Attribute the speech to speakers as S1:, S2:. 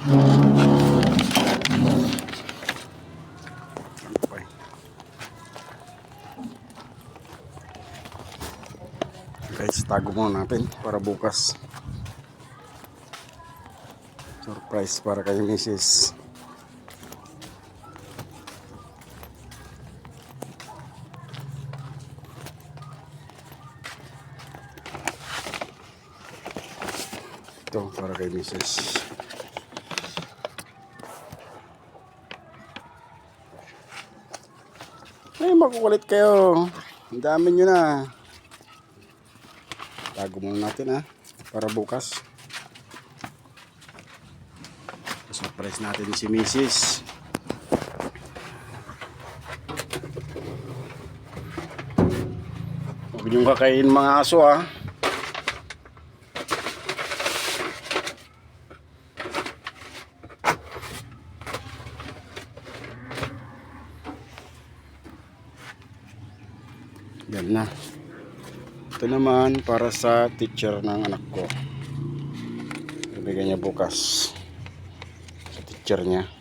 S1: guys tago muna natin para bukas. Surprise para kay misis ito para kay misis Ay, makukulit kayo. Ang dami nyo na. Tago muna natin ha. Para bukas. Surprise natin si Mrs. Huwag niyong kakain mga aso ha. Yan na. Ito naman para sa teacher ng anak ko. Ibigay niya bukas. Sa teacher niya.